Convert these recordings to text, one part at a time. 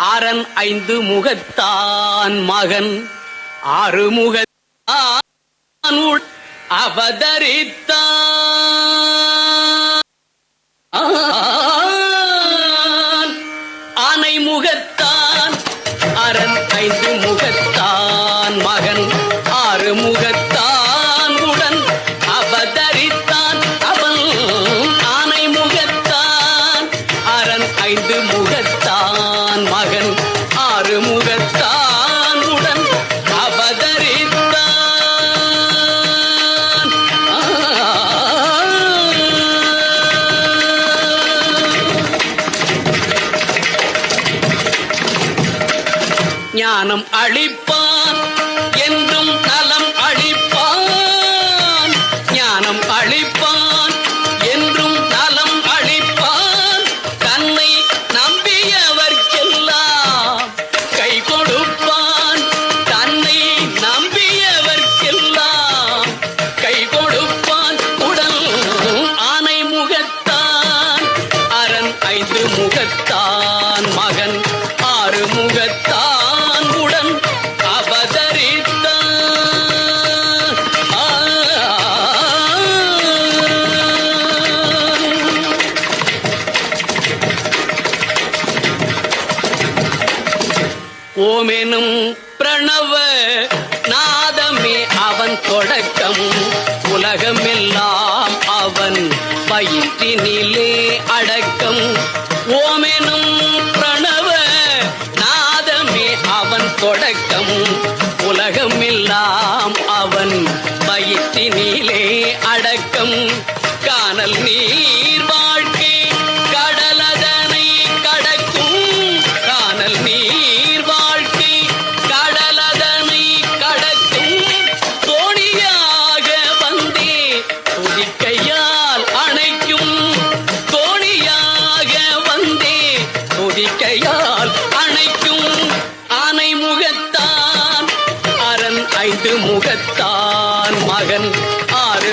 அரண் ஐந்து முகத்தான் மகன். ஆறு முகத்தான் அவதரித்தான். முகத்தான் மகன் ஆறு முகத்தான் ஓமெனும் பிரணவ நாதமே அவன் தொடக்கம். உலகமெல்லாம் அவன் பயிற்றினிலே அடக்கம். ஓமெனும் பிரணவ நாதமே அவன் தொடக்கம். உலகமெல்லாம் அவன் பயிற்றினிலே அடக்கம். காணல் நீர்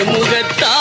முகத்தா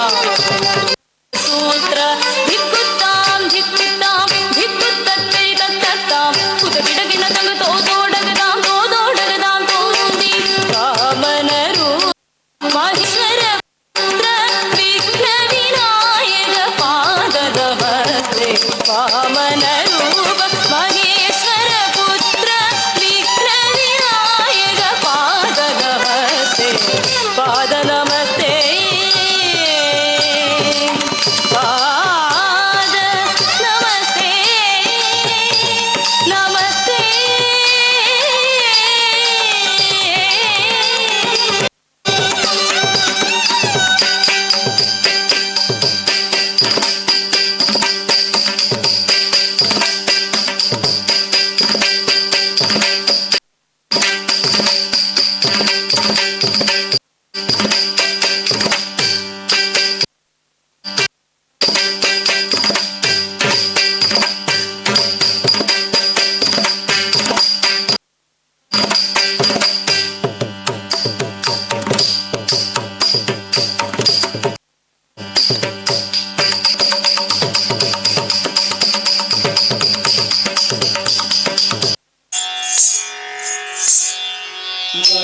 আল্লাহ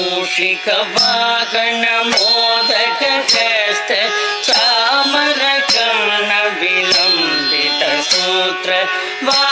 మూషిక వాహన మోదక హస్త చామర కర్ణ విలంబిత సూత్ర వా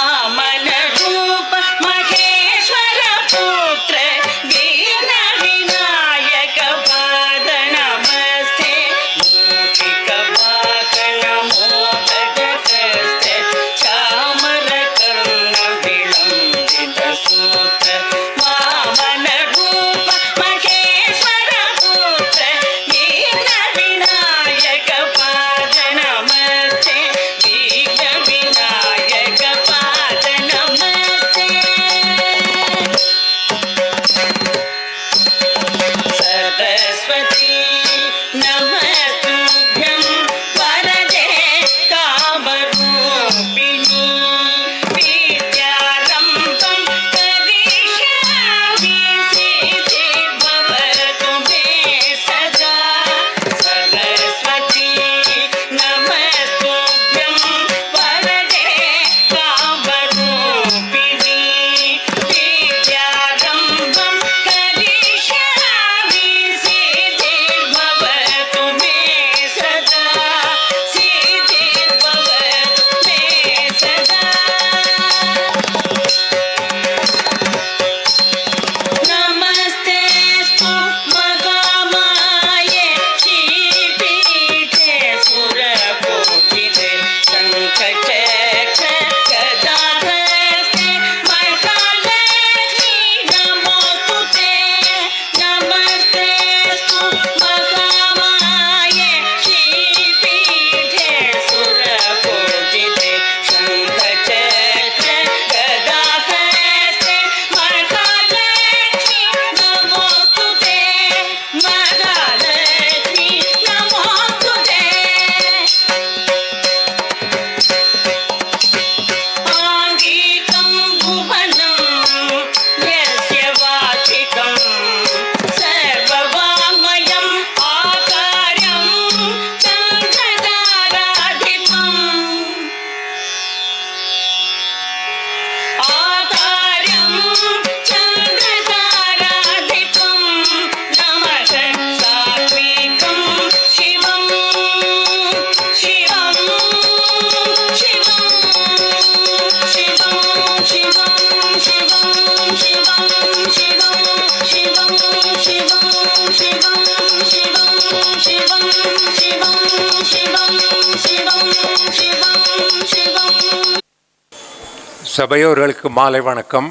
சபையோர்களுக்கு மாலை வணக்கம்.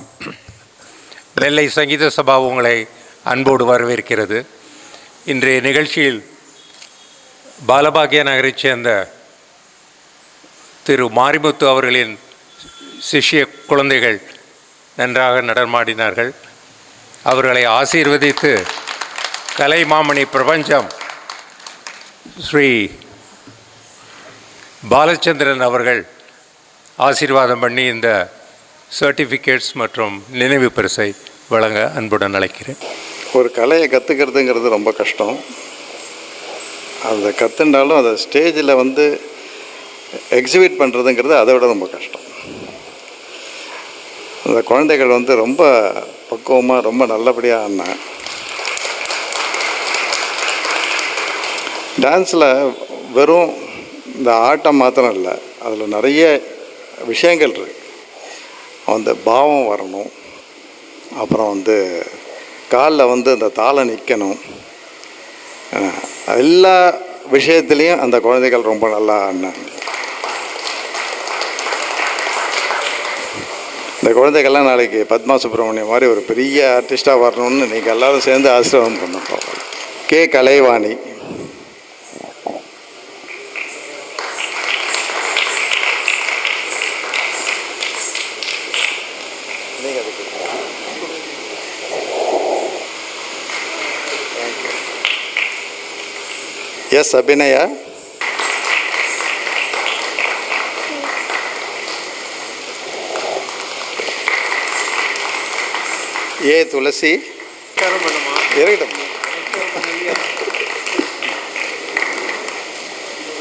நெல்லை சங்கீத சபா உங்களை அன்போடு வரவேற்கிறது. இன்றைய நிகழ்ச்சியில் பாலபாகிய நகரைச் சேர்ந்த திரு மாரிமுத்து அவர்களின் சிஷ்ய குழந்தைகள் நன்றாக நடனமாடினார்கள். அவர்களை ஆசீர்வதித்து கலைமாமணி பிரபஞ்சம் ஸ்ரீ பாலச்சந்திரன் அவர்கள் ஆசீர்வாதம் பண்ணி இந்த சர்டிஃபிகேட்ஸ் மற்றும் நினைவு பரிசை வழங்க அன்புடன் அழைக்கிறேன். ஒரு கலையை கற்றுக்கிறதுங்கிறது ரொம்ப கஷ்டம். அதை கற்றுண்டாலும் அதை ஸ்டேஜில் வந்து எக்ஸிபிட் பண்ணுறதுங்கிறது அதை விட ரொம்ப கஷ்டம். அந்த குழந்தைகள் வந்து ரொம்ப பக்குவமாக ரொம்ப நல்லபடியாக ஆடினேன் டான்ஸில் வெறும் இந்த ஆட்டம் மாத்திரம் இல்லை அதில் நிறைய விஷயங்கள் இருக்குது அந்த பாவம் வரணும். அப்புறம் வந்து காலில் வந்து அந்த தாளை நிற்கணும் எல்லா விஷயத்துலேயும் அந்த குழந்தைகள் ரொம்ப நல்லா ஆடினாங்க. இந்த குழந்தைகள்லாம் நாளைக்கு பத்மா சுப்பிரமணியம் மாதிரி ஒரு பெரிய ஆர்டிஸ்ட்டாக வரணும்னு நீங்கள் எல்லாரும் சேர்ந்து ஆசீர்வாதம் பண்ண போகிறோம் K Kalaivani Yes, Sabina, ya. Ye tulasi.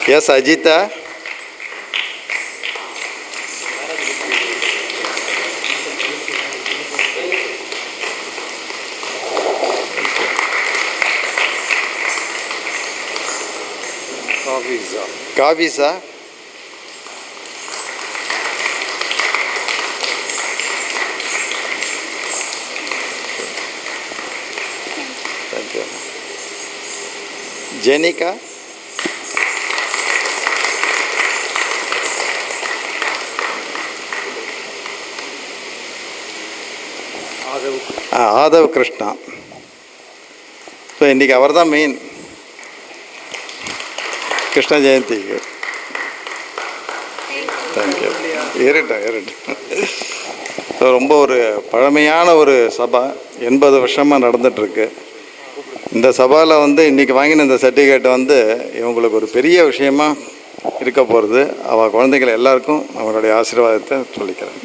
Yes, Ajita. Yes, Ajita. You. Jenika Aadhav Krishna so இன்றைக்கி அவர் தான் மெயின் கிருஷ்ண ஜெயந்திக்கு தேங்க்யூ இருக்கட்டும் இருக்கட்டும் ரொம்ப ஒரு பழமையான ஒரு சபா எண்பது வருஷமாக நடந்துகிட்ருக்கு இந்த சபாவில் வந்து இன்றைக்கி வாங்கின இந்த சர்டிஃபிகேட் வந்து இவங்களுக்கு ஒரு பெரிய விஷயமா இருக்க போகிறது அவள் குழந்தைகள் எல்லாருக்கும் அவங்களுடைய ஆசீர்வாதத்தை சொல்லிக்கிறேன்.